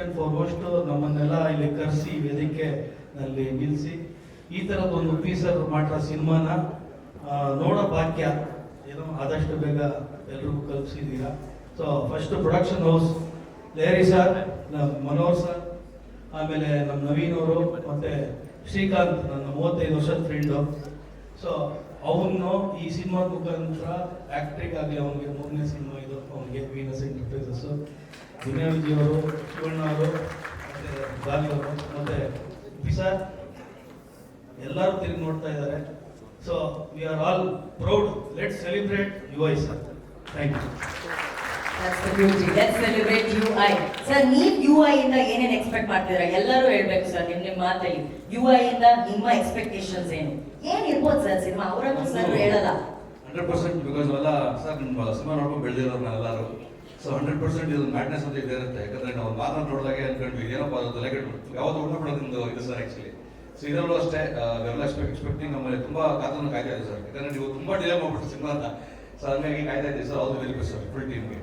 And foremost ನಮ್ಮನ್ನೆಲ್ಲ ಇಲ್ಲಿ ಕರೆಸಿ ವೇದಿಕೆ ನಲ್ಲಿ ನಿಲ್ಲಿಸಿ. ಈ ತರದ ಒಂದು ಫೀಸರ್ ಮಾಡಿರೋ ಸಿನಿಮಾನ ನೋಡ ಭಾಗ್ಯ ಏನೋ ಆದಷ್ಟು ಬೇಗ ಎಲ್ರಿಗೂ ಕಲ್ಪಿಸಿದ್ದೀರಾ ಸೊ ಫಸ್ಟ್ ಪ್ರೊಡಕ್ಷನ್ ಹೌಸ್ ಲೇರಿ ಸರ್ ನಮ್ಮ ಮನೋಹರ್ ಸರ್ ಆಮೇಲೆ ನಮ್ಮ ನವೀನ್ ಅವರು, ಮತ್ತೆ ಶ್ರೀಕಾಂತ್, ನನ್ನ ಮೂವತ್ತೈದು ವರ್ಷದ ಫ್ರೆಂಡು ಸೊ ಅವನು ಈ ಸಿನಿಮಾ ಮುಖಾಂತರ ಆಕ್ಟಿಂಗ್ ಆಗಲಿ ಅವನಿಗೆ ಮೂರನೇ ಸಿನಿಮಾ ಇದು, ಅವನಿಗೆ ವೀನಸ್ ಎಂಟರ್ಪ್ರೈಸಸ್ ವಿನಯ ವಿಜಯ್ ಶಿವಣ್ಣ ಅವರು, ಮತ್ತೆ ಗಾಲಿಯವರು ಮತ್ತೆ ವಿಸಾರ್ ಎಲ್ಲರೂ ತಿರುಗಿ ನೋಡ್ತಾ ಇದ್ದಾರೆ. So we are all proud let celebrate U I sir thank you That's the beauty. Let's celebrate UI. Sir ನೀವ್ UI ಇಂದ ಏನೇನು ಎಕ್ಸ್ಪೆಕ್ಟ್ ಮಾಡ್ತಿದ್ದೀರಾ? ಎಲ್ಲರೂ ಹೇಳ್ಬೇಕು ಸರ್ ನಿಮ್ಮ ನಿಮ್ಮ ಮಾತಲ್ಲಿ. ಐ ಇಂದ ನಿಮ್ಮ ಎಕ್ಸ್ಪೆಕ್ಟೇಷನ್ಸ್ ಏನು? ಏನ್ ಇರ್ಬೋದು ಸರ್ ಸಿನಿಮಾ? ಅವರನ್ನು ಸರ್ ಹೇಳಲ್ಲ. ಹಂಡ್ರೆಡ್ ಪರ್ಸೆಂಟ್ ಬಿಕಾಸ್ ಎಲ್ಲ ಸರ್ ನಿಮ್ಮ ಸಿನಿಮಾ ನೋಡ್ಕೊಂಡು ಬೆಳೆದಿರೋರು ನಾವೆಲ್ಲರೂ ಸೊ ಹಂಡ್ರೆಡ್ ಪರ್ಸೆಂಟ್ ಇದು ಮ್ಯಾಡ್ನೆಸ್ ಅಂತ ಇದೆ ಇರುತ್ತೆ. ಯಾಕಂದ್ರೆ ನಾವು ಮಾತನ್ನ ನೋಡಿದಾಗ ಅನ್ಕೊಂಡ್ವಿ. ಏನಪ್ಪ ಅದು ತಲೆಗೆ ಯಾವ್ದು ಉಳ್ಳ ಬಿಡೋದು ಇದು ಸರ್ ಆ್ಯಕ್ಚುಲಿ ಸೊ ಅಷ್ಟೇ ಎಕ್ಸ್ಪೆಕ್ಟ್ ಎಕ್ಸ್ಪೆಕ್ಟಿಂಗ್ ನಮ್ಮಲ್ಲಿ ತುಂಬ ಕಾತನ್ನು ಕಾಯ್ತಾ ಇದೆ ಸರ್. ಯಾಕಂದ್ರೆ ನೀವು ತುಂಬ ಡಿಲೇ ಮಾಡ್ಬಿಟ್ಟು ಸಿನಿಮಾ ಅಂತ. ಸೊ ಹಂಗಾಗಿ ಕಾಯ್ತಾ ಇದ್ದೀವಿ sir all the very best sir full ಟೀಮ್ಗೆ